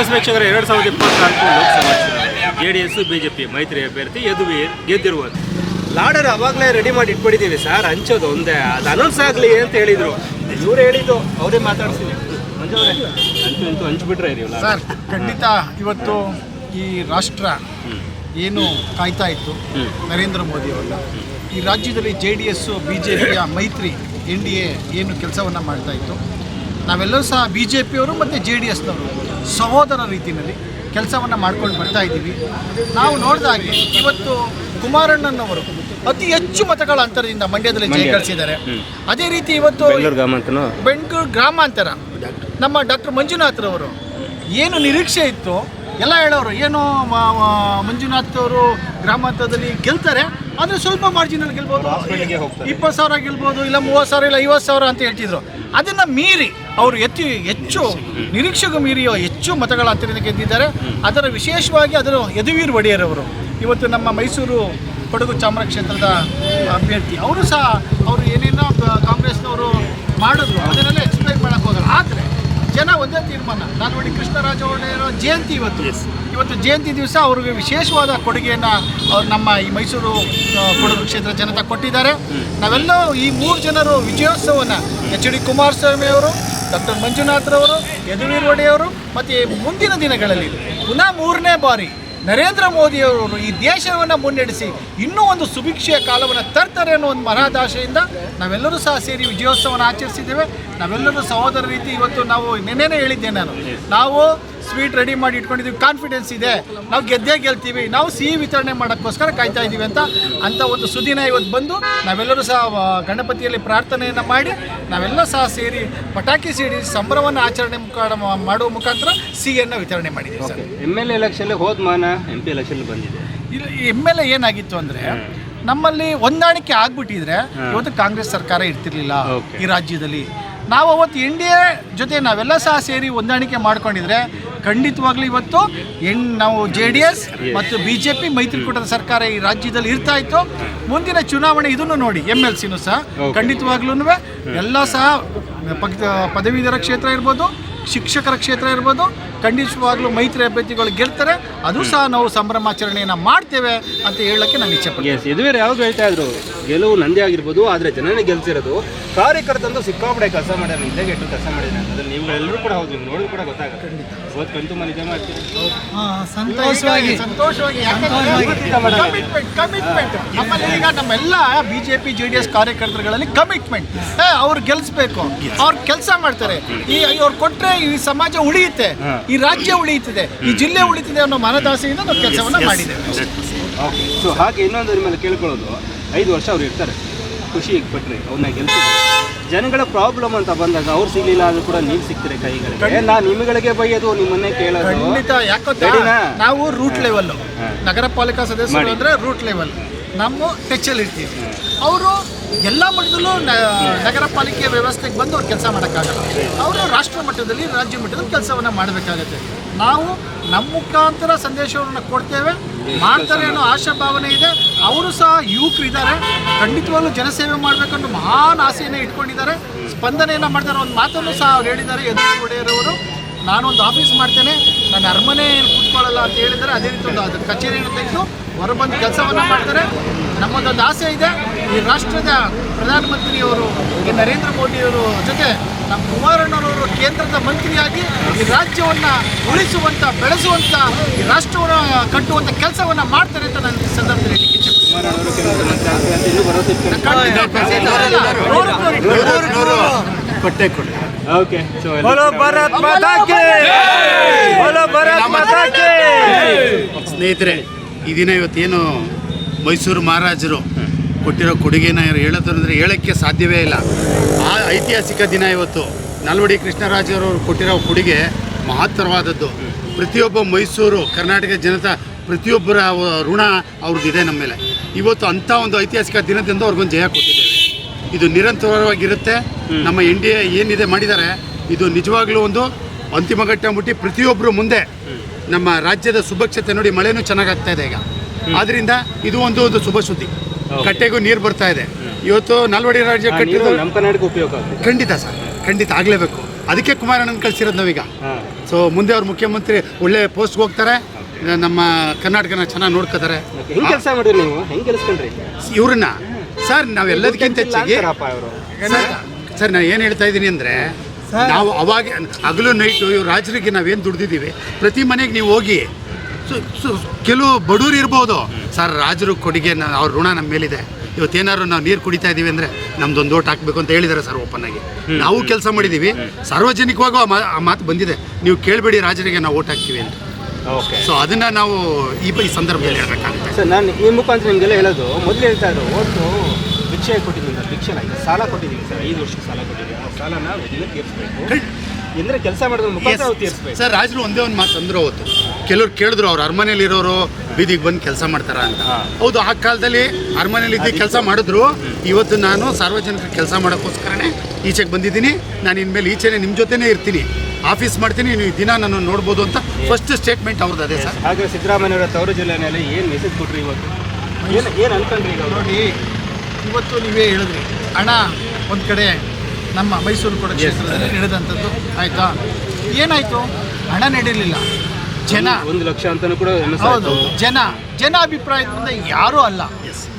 S ವೀಕ್ಷಕರೇ ಎರಡು ಸಾವಿರದ ಇಪ್ಪತ್ನಾಲ್ಕು ಲೋಕಸಭಾ ಚುನಾವಣೆ. ಜೆ ಡಿ ಎಸ್ ಬಿಜೆಪಿ ಮೈತ್ರಿ ಅಭ್ಯರ್ಥಿ ಯದುವೀರ್ ಗೆದ್ದಿರುವುದು. ಲಾಡರ್ ಅವಾಗಲೇ ರೆಡಿ ಮಾಡಿ ಇಟ್ಬಿಟ್ಟಿದ್ದೀವಿ ಸರ್. ಹಂಚೋದು ಒಂದೇ ಅದು ಅನೌನ್ಸ್ ಆಗಲಿ ಅಂತ ಹೇಳಿದರು. ಇವರು ಹೇಳಿದ್ದು ಅವರೇ ಮಾತಾಡ್ತೀನಿ ಹಂಚು ಹಂಚ್ಬಿಟ್ರೆ ನೀವು ಸರ್ ಖಂಡಿತ ಇವತ್ತು ಈ ರಾಷ್ಟ್ರ ಏನು ಕಾಯ್ತಾ ಇತ್ತು ನರೇಂದ್ರ ಮೋದಿ ಅವರ. ಈ ರಾಜ್ಯದಲ್ಲಿ J D S B J ಪಿಯ ಮೈತ್ರಿ ಎನ್ ಡಿ ಎ ಏನು ಕೆಲಸವನ್ನು ಮಾಡ್ತಾ ಇತ್ತು. ನಾವೆಲ್ಲರೂ ಸಹ ಬಿ ಜೆ ಪಿಯವರು ಮತ್ತು ಜೆ ಡಿ ಎಸ್ನವರು ಸಹೋದರ ರೀತಿಯಲ್ಲಿ ಕೆಲಸವನ್ನು ಮಾಡ್ಕೊಂಡು ಬರ್ತಾ ಇದ್ದೀವಿ. ನಾವು ನೋಡಿದಾಗೆ ಇವತ್ತು ಕುಮಾರಣ್ಣನವರು ಅತಿ ಹೆಚ್ಚು ಮತಗಳ ಅಂತರದಿಂದ ಮಂಡ್ಯದಲ್ಲಿ ಜಯ. ಗಳಿಸಿದ್ದಾರೆ. ಅದೇ ರೀತಿ ಇವತ್ತು ಬೆಂಗಳೂರು ಗ್ರಾಮಾಂತರ ನಮ್ಮ ಡಾಕ್ಟರ್ ಮಂಜುನಾಥ್ರವರು ಏನು ನಿರೀಕ್ಷೆ ಇತ್ತು ಎಲ್ಲ ಹೇಳೋರು ಏನು ಮಂಜುನಾಥ್ ಅವರು ಗ್ರಾಮಾಂತರದಲ್ಲಿ ಗೆಲ್ತಾರೆ ಆದರೆ ಸ್ವಲ್ಪ ಮಾರ್ಜಿನಲ್ಲಿ ಗೆಲ್ಬೋದು. ಇಪ್ಪತ್ತು ಸಾವಿರ ಗೆಲ್ಬೋದು ಇಲ್ಲ ಮೂವತ್ತು ಸಾವಿರ ಇಲ್ಲ ಐವತ್ತು ಸಾವಿರ ಅಂತ ಹೇಳ್ತಿದ್ರು. ಅದನ್ನು ಮೀರಿ ಅವರು ಹೆಚ್ಚು ಹೆಚ್ಚು ನಿರೀಕ್ಷೆಗೂ ಮೀರಿಯೋ ಹೆಚ್ಚು ಮತಗಳ ಹತ್ತಿರದ ಗೆದ್ದಿದ್ದಾರೆ. ಅದರ ವಿಶೇಷವಾಗಿ ಅದರ ಯದುವೀರ್ ಒಡೆಯರ್ ಅವರು ಇವತ್ತು ನಮ್ಮ ಮೈಸೂರು ಕೊಡಗು ಚಾಮರ ಕ್ಷೇತ್ರದ ಅಭ್ಯರ್ಥಿ. ಅವರು ಸಹ ಅವರು ಏನೇನೋ ಕಾಂಗ್ರೆಸ್ನವರು ಮಾಡಿದ್ರು. ಅದನ್ನೆಲ್ಲ ಎಕ್ಸ್ಪ್ಲೈನ್ ಮಾಡಕ್ಕೆ ಹೋಗಲ್ಲ. ಆದರೆ ಜನ ಒಂದೇ ತೀರ್ಮಾನ. ನಾಲ್ವಡಿ ಕೃಷ್ಣರಾಜ ಒಡೆಯರ ಜಯಂತಿ ಇವತ್ತು. ಇವತ್ತು ಜಯಂತಿ ದಿವಸ ಅವ್ರಿಗೆ ವಿಶೇಷವಾದ ಕೊಡುಗೆಯನ್ನು ಅವ್ರು ನಮ್ಮ ಈ ಮೈಸೂರು ಕೊಡಗು ಕ್ಷೇತ್ರ ಜನತೆ ಕೊಟ್ಟಿದ್ದಾರೆ. ನಾವೆಲ್ಲ ಈ ಮೂರು ಜನರು ವಿಜಯೋತ್ಸವನ ಎಚ್ ಡಿ ಕುಮಾರಸ್ವಾಮಿ ಅವರು ಡಾಕ್ಟರ್ ಮಂಜುನಾಥ್ರವರು ಯದುವೀರ್ ಒಡೆಯವರು ಮತ್ತು ಮುಂದಿನ ದಿನಗಳಲ್ಲಿ ಪುನಃ ಮೂರನೇ ಬಾರಿ ನರೇಂದ್ರ ಮೋದಿಯವರು ಈ ದೇಶವನ್ನು ಮುನ್ನಡೆಸಿ ಇನ್ನೂ ಒಂದು ಸುಭಿಕ್ಷೆಯ ಕಾಲವನ್ನು ತರ್ತಾರೆ ಅನ್ನೋ ಒಂದು ಮಹಾದಾಶೆಯಿಂದ ನಾವೆಲ್ಲರೂ ಸಹ ಸೇರಿ ವಿಜಯೋತ್ಸವವನ್ನು ಆಚರಿಸಿದ್ದೇವೆ. ನಾವೆಲ್ಲರೂ ಸಹೋದರ ರೀತಿ ಇವತ್ತು ನಾವು ನೆನ್ನೆನೇ ಹೇಳಿದ್ದೆ ನಾನು. ನಾವು ಸ್ವೀಟ್ ರೆಡಿ ಮಾಡಿ ಇಟ್ಕೊಂಡಿದ್ದೀವಿ. ಕಾನ್ಫಿಡೆನ್ಸ್ ಇದೆ. ನಾವು ಗೆದ್ದೇ ಗೆಲ್ತೀವಿ. ನಾವು ಸಿಹಿ ವಿತರಣೆ ಮಾಡೋಕ್ಕೋಸ್ಕರ ಕಾಯ್ತಾ ಇದ್ದೀವಿ ಅಂತ ಅಂತ ಒಂದು ಸುದಿನ ಇವತ್ತು ಬಂದು ನಾವೆಲ್ಲರೂ ಸಹ ಗಣಪತಿಯಲ್ಲಿ ಪ್ರಾರ್ಥನೆಯನ್ನು ಮಾಡಿ ನಾವೆಲ್ಲ ಸಹ ಸೇರಿ ಪಟಾಕಿ ಸಿಡಿ ಸಂಭ್ರಮವನ್ನು ಆಚರಣೆ ಮಾಡುವ ಮುಖಾಂತರ ಸಿಹಿಯನ್ನು ವಿತರಣೆ ಮಾಡಿದ್ದೀವಿ ಸರ್. ಎಂ ಎಲ್ ಎಲೆಕ್ಷನ್ ಹೋದ ಮಾನ ಎಂ ಪಿ ಎಲೆಕ್ಷನ್ ಬಂದಿದೆ. ಇಲ್ಲಿ ಎಂ ಎಲ್ ಎ ಏನಾಗಿತ್ತು ಅಂದರೆ ನಮ್ಮಲ್ಲಿ ಹೊಂದಾಣಿಕೆ ಆಗ್ಬಿಟ್ಟಿದ್ರೆ ಇವತ್ತು ಕಾಂಗ್ರೆಸ್ ಸರ್ಕಾರ ಇರ್ತಿರ್ಲಿಲ್ಲ ಈ ರಾಜ್ಯದಲ್ಲಿ. ನಾವು ಅವತ್ತು ಎನ್ ಡಿ ಎ ಜೊತೆ ನಾವೆಲ್ಲ ಸಹ ಸೇರಿ ಹೊಂದಾಣಿಕೆ ಮಾಡ್ಕೊಂಡಿದ್ರೆ ಖಂಡಿತವಾಗ್ಲೂ ಇವತ್ತು ಎನ್ ನಾವು ಜೆ ಡಿ ಎಸ್ ಮತ್ತು ಬಿ ಜೆ ಪಿ ಮೈತ್ರಿಕೂಟದ ಸರ್ಕಾರ ಈ ರಾಜ್ಯದಲ್ಲಿ ಇರ್ತಾ ಇತ್ತು ಮುಂದಿನ ಚುನಾವಣೆ ಇದನ್ನು ನೋಡಿ ಎಂ ಎಲ್ ಸಿನೂ ಸಹ. ಖಂಡಿತವಾಗ್ಲೂ ಎಲ್ಲ ಸಹ ಪದವೀಧರ ಕ್ಷೇತ್ರ ಇರ್ಬೋದು ಶಿಕ್ಷಕರ ಕ್ಷೇತ್ರ ಇರ್ಬೋದು ಖಂಡಿತವಾಗ್ಲೂ ಮೈತ್ರಿ ಅಭ್ಯರ್ಥಿಗಳು ಗೆಲ್ತಾರೆ ಅದು ಸಹ ನಾವು ಸಂಭ್ರಮಾಚರಣೆಯನ್ನು ಮಾಡ್ತೇವೆ ಅಂತ ಹೇಳಕ್ಕೆ ನಾನು ಇಚ್ಛೆ ಪಡ್ತೀನಿ. ಎಸ್ ಯದುವೀರ್ ಯಾವಾಗ ಹೇಳ್ತಾ ಇದ್ರು ಗೆಲುವು ನಂದೇ ಆಗಿರ್ಬೋದು ಆದರೆ ಜನನೇ ಗೆಲ್ಸಿರೋದು. ಕಾರ್ಯಕರ್ತಂದು ಸಿಕ್ಕಾಪಡೆ ಕೆಲಸ ಮಾಡ್ಯಾರ ಹಿಂದೆ ಗೆಟ್ಟು ಕೆಲಸ ಮಾಡಿದ್ರು. ಅದನ್ನು ನೀವು ಎಲ್ಲರೂ ಕೂಡ ಹೌದು ನೀವು ನೋಡಿದ್ರು ಕೂಡ ಗೊತ್ತಾಗುತ್ತೆ. ಇವತ್ತು ಕಂತು ಮನೆ ಜಮಾ ಆಗ್ತೀರಿ ಸಂತೋಷವಾಗಿ. ಸಂತೋಷವಾಗಿ ಕಮಿಟ್ಮೆಂಟ್ ಕಮಿಟ್ಮೆಂಟ್ ನಮ್ಮಲ್ಲಿ ಈಗ ನಮ್ಮೆಲ್ಲ B J P J D S ಕಾರ್ಯಕರ್ತರುಗಳಲ್ಲಿ commitment ಅವ್ರು ಗೆಲ್ಸ್ಬೇಕು. ಅವ್ರು ಕೆಲಸ ಮಾಡ್ತಾರೆ. ಈ ಅವ್ರು ಕೊಟ್ರೆ ಈ ಸಮಾಜ ಉಳಿಯುತ್ತೆ. ಈ ರಾಜ್ಯ ಉಳಿಯುತ್ತದೆ ಈ ಜಿಲ್ಲೆ ಉಳಿತಿದೆ ಅನ್ನೋ ಮನದಾಸೆಯಿಂದ ನಾವು ಕೆಲಸವನ್ನ ಮಾಡಿದ್ದೇವೆ. ಓಕೆ ಸೊ ಹಾಗೆ ಇನ್ನೊಂದು ಮೇಲೆ ಕೇಳ್ಕೊಳ್ಳೋದು ಐದು ವರ್ಷ ಅವ್ರು ಇರ್ತಾರೆ. ಖುಷಿ ಪಟ್ರಿ ಅವ್ರನ್ನ ಗೆಲ್ಸಿದ್ರು. ಜನಗಳ ಪ್ರಾಬ್ಲಮ್ ಅಂತ ಬಂದಾಗ ಅವ್ರು ಸಿಗ್ಲಿಲ್ಲ ಆದ್ರೂ ಕೂಡ ನೀವು ಸಿಗ್ತೀರಿ ಕೈಗಳಿಗೆ. ನಾ ನಿಮ್ಗಳಿಗೆ ಬೈಯೋದು ನಿಮ್ಮನ್ನೇ ಕೇಳೋದು? ಖಂಡಿತ ಯಾಕಂತ? ನಾವು ರೂಟ್ ಲೆವೆಲ್. ನಗರ ಪಾಲಿಕಾ ಸದಸ್ಯರು. ಅಂದ್ರೆ ರೂಟ್ ಲೆವೆಲ್ ನಮ್ಮ ಟೆಚ್ಚಲ್ಲಿ ಇರ್ತೀವಿ. ಅವರು ಎಲ್ಲ ಮಟ್ಟದಲ್ಲೂ ನಗರ ಪಾಲಿಕೆ ವ್ಯವಸ್ಥೆಗೆ ಬಂದು ಅವ್ರು ಕೆಲಸ ಮಾಡೋಕ್ಕಾಗಲ್ಲ. ಅವರು ರಾಷ್ಟ್ರ ಮಟ್ಟದಲ್ಲಿ ರಾಜ್ಯ ಮಟ್ಟದಲ್ಲಿ ಕೆಲಸವನ್ನು ಮಾಡಬೇಕಾಗತ್ತೆ. ನಾವು ನಮ್ಮ ಮುಖಾಂತರ ಸಂದೇಶವನ್ನು ಕೊಡ್ತೇವೆ, ಮಾಡ್ತಾರೆ ಅನ್ನೋ ಆಶಾಭಾವನೆ ಇದೆ. ಅವರು ಸಹ ಯುವಕರಿದ್ದಾರೆ ಖಂಡಿತವಾಗ್ಲೂ ಜನಸೇವೆ ಮಾಡಬೇಕನ್ನೋ ಮಹಾನ್ ಆಸೆಯನ್ನು ಇಟ್ಕೊಂಡಿದ್ದಾರೆ. ಸ್ಪಂದನೆಯನ್ನು ಮಾಡ್ತಾರೆ ಒಂದು ಮಾತನ್ನು ಸಹ ಅವ್ರು ಹೇಳಿದ್ದಾರೆ. ಎದುರು ಒಡೆಯರವರು. ನಾನೊಂದು ಆಫೀಸ್ ಮಾಡ್ತೇನೆ. ನಾನು ಅರಮನೆ ಕೂತ್ಕೊಳ್ಳಲ್ಲ ಅಂತ ಹೇಳಿದರೆ ಅದೇ ರೀತಿ ಒಂದು ಅದು ಕಚೇರಿಯನ್ನು ತೆಗೆದು ಹೊರಬಂದು ಕೆಲಸವನ್ನು ಮಾಡ್ತಾರೆ ನಮ್ಮದೊಂದು ಆಸೆ ಇದೆ ಈ ರಾಷ್ಟ್ರದ ಪ್ರಧಾನಮಂತ್ರಿಯವರು ಈ ನರೇಂದ್ರ ಮೋದಿಯವರು ಜೊತೆ ನಮ್ಮ ಕುಮಾರಣ್ಣನವರು ಕೇಂದ್ರದ ಮಂತ್ರಿಯಾಗಿ ಈ ರಾಜ್ಯವನ್ನು ಉಳಿಸುವಂಥ ಬೆಳೆಸುವಂಥ ಈ ರಾಷ್ಟ್ರವನ್ನು ಕಟ್ಟುವಂಥ ಕೆಲಸವನ್ನು ಮಾಡ್ತಾರೆ ಅಂತ ನಾನು ಈ ಸಂದರ್ಭದಲ್ಲಿ ಪಟ್ಟೆ ಕೊಡಿ ಓಕೆ ಸ್ನೇಹಿತರೆ ಈ ದಿನ ಇವತ್ತೇನು ಮೈಸೂರು ಮಹಾರಾಜರು ಕೊಟ್ಟಿರೋ ಕೊಡುಗೆನ ಹೇಳೋದಂದ್ರೆ ಹೇಳೋಕ್ಕೆ ಸಾಧ್ಯವೇ ಇಲ್ಲ. ಆ ಐತಿಹಾಸಿಕ ದಿನ ಇವತ್ತು ನಲ್ವಡಿ ಕೃಷ್ಣರಾಜರವರು ಕೊಟ್ಟಿರೋ ಕೊಡುಗೆ ಮಹತ್ತರವಾದದ್ದು. ಪ್ರತಿಯೊಬ್ಬ ಮೈಸೂರು ಕರ್ನಾಟಕ ಜನತಾ ಪ್ರತಿಯೊಬ್ಬರ ಋಣ ಅವ್ರದ್ದಿದೆ ನಮ್ಮ ಮೇಲೆ. ಇವತ್ತು ಅಂಥ ಒಂದು ಐತಿಹಾಸಿಕ ದಿನದಿಂದ ಅವ್ರಿಗೊಂದು ಜಯ ಕೊಟ್ಟಿದ್ದೇವೆ ಇದು ನಿರಂತರವಾಗಿರುತ್ತೆ. ನಮ್ಮ ಎನ್ ಡಿ ಎ ಏನಿದೆ ಮಾಡಿದ್ದಾರೆ, ಇದು ನಿಜವಾಗ್ಲೂ ಒಂದು ಅಂತಿಮ ಘಟ್ಟ ಮುಟ್ಟಿ ಪ್ರತಿಯೊಬ್ಬರು ಮುಂದೆ ನಮ್ಮ ರಾಜ್ಯದ ಸುಭಕ್ಷತೆ ನೋಡಿ ಮಳೆನೂ ಚೆನ್ನಾಗಾಗ್ತಾ ಇದೆ ಈಗ. ಆದ್ರಿಂದ ಇದು ಒಂದು ಒಂದು ಶುಭ ಸುದ್ದಿ. ಕಟ್ಟೆಗೂ ನೀರು ಬರ್ತಾ ಇದೆ. ಇವತ್ತು ನಾಲ್ವಡಿ ರಾಜ್ಯ ಕಟ್ಟಿದ್ದು ನಮ್ಮ ಕನ್ನಡಕ್ಕೆ ಉಪಯೋಗ ಆಗ್ತದೆ. ಖಂಡಿತ ಸರ್ ಖಂಡಿತ ಆಗಲೇಬೇಕು. ಅದಕ್ಕೆ ಕುಮಾರಣ್ಣನ ಕಳಿಸಿರೋದು ನಾವೀಗ. ಸೊ ಮುಂದೆ ಅವ್ರ ಮುಖ್ಯಮಂತ್ರಿ ಒಳ್ಳೆ ಪೋಸ್ಟ್ಗೆ ಹೋಗ್ತಾರೆ. ನಮ್ಮ ಕರ್ನಾಟಕನ ಚೆನ್ನಾಗಿ ನೋಡ್ಕೋತಾರೆ. ಹೆಂಗ್ ಕೆಲಸ ಮಾಡಿದ್ರಿ ನೀವು? ಹೆಂಗ್ ಕೆಲಸ್ಕೊಂಡ್ರಿ? ಇವ್ರನ್ನ? ಸರ್ ನಾವೆಲ್ಲದಕ್ಕಿಂತ ಹೆಚ್ಚಾಗಿ ಸರ್ ನಾನು ಏನು ಹೇಳ್ತಾ ಇದ್ದೀನಿ ಅಂದರೆ ನಾವು ಅವಾಗ ಹಗಲು ನೈಟು ಇವ್ರು ರಾಜರಿಗೆ ನಾವೇನು ದುಡ್ದಿದ್ದೀವಿ? ಪ್ರತಿ ಮನೆಗೆ ನೀವು ಹೋಗಿ ಕೆಲವು ಬಡವ್ರು ಇರ್ಬೋದು. ಸರ್ ರಾಜರು ಕೊಡುಗೆ ಅವ್ರ ಋಣ ನಮ್ಮ ಮೇಲಿದೆ. ಇವತ್ತೇನಾದ್ರು ನಾವು ನೀರು ಕುಡಿತಾ ಇದ್ದೀವಿ ಅಂದರೆ ನಮ್ದೊಂದು ಓಟ್ ಹಾಕಬೇಕು ಅಂತ ಹೇಳಿದ್ದಾರೆ ಸರ್ ಓಪನ್ ಆಗಿ. ನಾವು ಕೆಲಸ ಮಾಡಿದ್ದೀವಿ ಸಾರ್ವಜನಿಕವಾಗೂ ಆ ಮಾತು ಬಂದಿದೆ. ನೀವು ಕೇಳಬೇಡಿ ರಾಜರಿಗೆ ನಾವು ಓಟ್ ಹಾಕ್ತೀವಿ ಅಂತ. ಓಕೆ. ಸೊ ಅದನ್ನು ನಾವು ಈ ಈ ಸಂದರ್ಭದಲ್ಲಿ ಹೇಳಬೇಕಾಗುತ್ತೆ. ಸರ್ ನಾನು ಈ ಮುಖಾಂತರ ನಿಮಗೆಲ್ಲ ಹೇಳೋದು ಮೊದಲು ಹೇಳ್ತಾ ಇದ್ರು ಓಟು ಭಿಕ್ಷೆ ಕೊಟ್ಟಿದ್ದೀನಿ. ಸರ್ ಆಗಿದೆ. ಸಾಲ ಕೊಟ್ಟಿದ್ದೀವಿ ಸರ್. ಐದು ವರ್ಷಕ್ಕೆ ಸಾಲ ಕೊಟ್ಟಿದ್ದೀವಿ. ಆ ಸಾಲನ ಎಲ್ಲ ತೀರಿಸಬೇಕು. ಎಂದ್ರೆ ಕೆಲಸ ಮಾಡಿದ್ರು ಮುಖಾಂತರ ನಾವು ತೀರಿಸ್ಬೇಕು. ಸರ್ ರಾಜರು ಒಂದೇ ಒಂದು ಮಾತು ಅಂದ್ರು ಅವತ್ತು. ಕೆಲವ್ರು ಕೇಳಿದ್ರು ಅವ್ರು ಅರಮನೆಯಲ್ಲಿ ಇರೋರು ಬೀದಿಗೆ ಬಂದು ಕೆಲಸ ಮಾಡ್ತಾರ ಅಂತ. ಹೌದು ಆ ಕಾಲದಲ್ಲಿ ಅರಮನೆಯಲ್ಲಿ ಇದ್ದು ಕೆಲಸ ಮಾಡಿದ್ರು. ಇವತ್ತು ನಾನು ಸಾರ್ವಜನಿಕರ ಕೆಲಸ ಮಾಡೋಕ್ಕೋಸ್ಕರನೇ ಈಚೆಗೆ ಬಂದಿದ್ದೀನಿ. ನಾನು ಇನ್ಮೇಲೆ ಈಚೆನೆ ನಿಮ್ಮ ಜೊತೆನೇ ಇರ್ತೀನಿ. ಆಫೀಸ್ ಮಾಡ್ತೀನಿ. ನೀವು ದಿನ ನಾನು ನೋಡ್ಬೋದು ಅಂತ ಫಸ್ಟ್ ಸ್ಟೇಟ್ಮೆಂಟ್ ಅವ್ರದ್ದು ಅದೇ ಸರ್. ಹಾಗೆ ಸಿದ್ದರಾಮಯ್ಯವರ ತವರು ಜಿಲ್ಲೆನಲ್ಲಿ ಏನು ಮೆಸೇಜ್ ಕೊಟ್ರಿ ಇವತ್ತು? ಏನು ಏನು ಅನ್ಕೊಂಡ್ರಿ ಈಗ ನೋಡಿ ಇವತ್ತು ನೀವೇ ಹೇಳಿದ್ರಿ. ಹಣ ಒಂದು ಕಡೆ ನಮ್ಮ ಮೈಸೂರು ಕೂಡ ಕ್ಷೇತ್ರದಲ್ಲಿ ನಡೆದಂಥದ್ದು ಆಯಿತಾ? ಏನಾಯಿತು? ಹಣ ನಡೆಯಲಿಲ್ಲ ಜನ ಒಂದು ಲಕ್ಷ ಅಂತಾನೂ ಕೂಡ ಹೌದು. ಜನ ಜನ ಅಭಿಪ್ರಾಯದಿಂದ ಯಾರೂ ಅಲ್ಲ.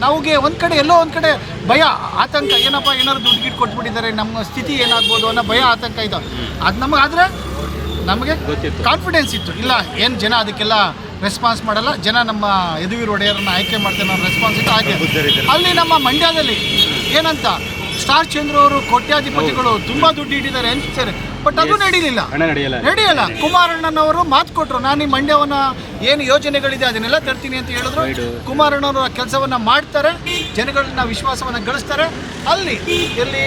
ನಮಗೆ ಒಂದು ಕಡೆ ಎಲ್ಲೋ ಒಂದು ಕಡೆ ಭಯ ಆತಂಕ. ಏನಪ್ಪ ಏನಾದ್ರು ದುಡ್ಡು ಗಿಟ್ಟು ಕೊಟ್ಬಿಟ್ಟಿದ್ದಾರೆ ನಮ್ಮ ಸ್ಥಿತಿ ಏನಾಗ್ಬೋದು ಅನ್ನೋ ಭಯ ಆತಂಕ ಇದೆ ಅದು ನಮಗೆ ಆದರೆ ನಮಗೆ. ಕಾನ್ಫಿಡೆನ್ಸ್ ಇತ್ತು. ಇಲ್ಲ ಏನು ಜನ ಅದಕ್ಕೆಲ್ಲ ರೆಸ್ಪಾನ್ಸ್ ಮಾಡಲ್ಲ ಜನ ನಮ್ಮ ಯದುವೀರ್ ಒಡೆಯರನ್ನ ಆಯ್ಕೆ ಮಾಡ್ತಾರೆ ಅನ್ನೋ ರೆಸ್ಪಾನ್ಸ್ ಇತ್ತು ಹಾಗೆ. ಅಲ್ಲಿ ನಮ್ಮ ಮಂಡ್ಯದಲ್ಲಿ ಏನಂತ ಸ್ಟಾರ್ ಚಂದ್ರ ಅವರು ಕೋಟ್ಯಾಧಿಪತಿಗಳು ತುಂಬಾ ದುಡ್ಡು ಇಟ್ಟಿದ್ದಾರೆ ಅನ್ಸ್ತಾರೆ ಬಟ್ ಅದು ನಡೀಲಿಲ್ಲ. ನಡೆಯಲ್ಲ. ನಡೆಯಲ್ಲ. ಕುಮಾರಣ್ಣನವರು ಮಾತು ಕೊಟ್ಟರು ನಾನು ಈ ಮಂಡ್ಯವನ್ನ ಏನು ಯೋಜನೆಗಳಿದೆ ಅದನ್ನೆಲ್ಲ ತರ್ತೀನಿ ಅಂತ ಹೇಳಿದ್ರು. ಕುಮಾರಣ್ಣನವರ ಕುಮಾರಣ್ಣವರು ಆ ಕೆಲಸವನ್ನ ಮಾಡ್ತಾರೆ ಜನಗಳನ್ನ ವಿಶ್ವಾಸವನ್ನ ಗಳಿಸ್ತಾರೆ. ಅಲ್ಲಿ ಎಲ್ಲಿ?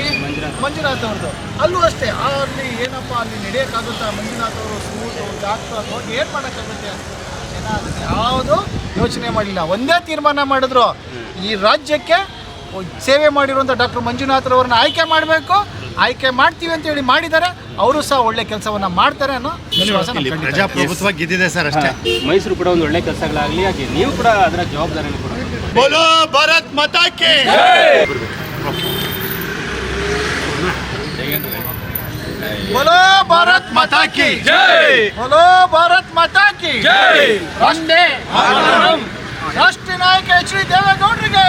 ಮಂಜುನಾಥ್ ಅವ್ರದ್ದು. ಅಲ್ಲೂ ಅಷ್ಟೇ. ಅಲ್ಲಿ ಏನಪ್ಪ ಅಲ್ಲಿ ನಡೆಯೋಕ್ಕಾಗುತ್ತಾ? ಮಂಜುನಾಥ್ ಅವರು ಸ್ಮೂತು ಡಾಕ್ಟರ್ ಹೋಗಿ ಏನು ಮಾಡೋಕ್ಕಾಗುತ್ತೆ? ಜನ ಯಾವುದೂ ಯಾವುದು ಯೋಚನೆ ಮಾಡಿಲ್ಲ ಒಂದೇ ತೀರ್ಮಾನ ಮಾಡಿದ್ರು. ಈ ರಾಜ್ಯಕ್ಕೆ ಸೇವೆ ಮಾಡಿರುವಂಥ ಡಾಕ್ಟರ್ ಮಂಜುನಾಥ್ರವ್ರನ್ನ ಆಯ್ಕೆ ಮಾಡಬೇಕು. ಆಯ್ಕೆ ಮಾಡ್ತೀವಿ ಅಂತ ಹೇಳಿ ಮಾಡಿದ್ದಾರೆ. ಅವರು ಸಹ ಒಳ್ಳೆ ಕೆಲಸವನ್ನ ಮಾಡ್ತಾರೆ ಅನ್ನೋ ವಿಶ್ವಾಸ ಪ್ರಜಾಪ್ರಭುತ್ವ ಗೆದ್ದಿದೆ ಸರ್ ಅಷ್ಟೇ. ಮೈಸೂರು ಕೂಡ ಒಂದು ಒಳ್ಳೆ ಕೆಲಸಗಳಾಗಲಿ ಹಾಗೆ ನೀವು ಕೂಡ ಅದರ ಜವಾಬ್ದಾರಿಯನ್ನು ಕೂಡ ಬೋಲೋ ಭಾರತ್ ಮಾತಾಕ್ಕೆ बोलो भारत माता की बोलो भारत माता की ರಾಷ್ಟ್ರೀಯ ರಾಷ್ಟ್ರೀಯ ನಾಯಕ ಎಚ್ ಡಿ ದೇವೇಗೌಡರಿಗೆ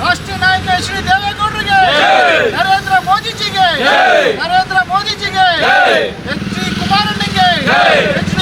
ರಾಷ್ಟ್ರೀಯ ನಾಯಕ H D ದೇವೇಗೌಡರಿಗೆ Narendra ಮೋದಿಜಿಗೆ Narendra ಮೋದಿಜಿಗೆ H D ಕುಮಾರಣ್ಣಗೆ H D